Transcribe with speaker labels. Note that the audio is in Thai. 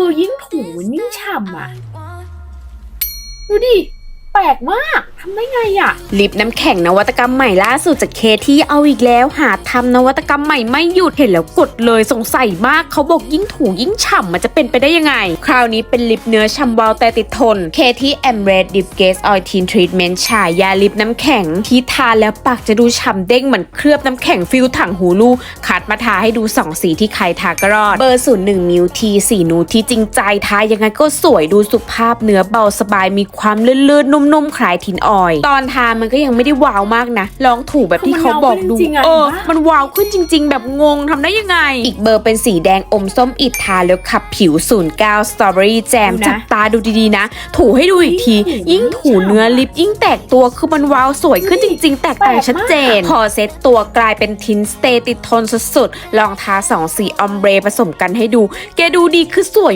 Speaker 1: คือยิ่งถูยิ่งฉ่ำอะ ดูดิ ปลกมากทำได้ไงอะ
Speaker 2: ลิปน้ำแข็งนวัตกรรมใหม่ล่าสุดจากเคที่เอาอีกแล้ว หาทำนวัตกรรมใหม่ไม่หยุดเห็นแล้วกดเลยสงสัยมากเขาบอกยิ่งถูยิ่งฉ่ำมันจะเป็นไปได้ยังไง คราวนี้เป็นลิปเนื้อฉ่ำวาวแต่ติดทนเคที่แอมเรดดิปเกสออยทีนทรีทเมนต์ฉายาลิปน้ำแข็ง ที่ทาแล้วปากจะดูฉ่ำเด้งเหมือนเคลือบน้ำแข็งฟิลถังหูลูกคัดมาทาให้ดูสองสีที่ใครทาก็รอดเบอร์ศูนย์หนึ่งมิวทีสีนูที่จริงใจทายังไงก็สวยดูสุภาพเนื้อเบาสบายมีความลื่นๆนุ่มๆคล้ายทินออยล์ตอนทามันก็ยังไม่ได้ว้าวมากนะ ลองถูแบบที่เขาบอกดู
Speaker 1: คือมันว้าวขึ้นจริงๆอะ
Speaker 2: เออ
Speaker 1: เห็นปะ
Speaker 2: มันว้าวขึ้นจริง ๆ แบบงงทำได้ยังไง อีกเบอร์เป็นสีแดงอมส้มอิดทาแล้วขับผิว 09 Strawberry Jam
Speaker 1: ดูนะ
Speaker 2: จับตาดูดีๆนะ ถูให้ดูอีกที ยิ่งถูเนื้อลิปยิ่งแตกตัวคือมันว้าวสวยขึ้นจริง ๆ แตกต่างชัดเจน พอเซ็ตตัวกลายเป็นทินสเตย์ติดทนสุดๆลองทาสองสีออมเบรผสมกันให้ดู แกดูดีคือสวย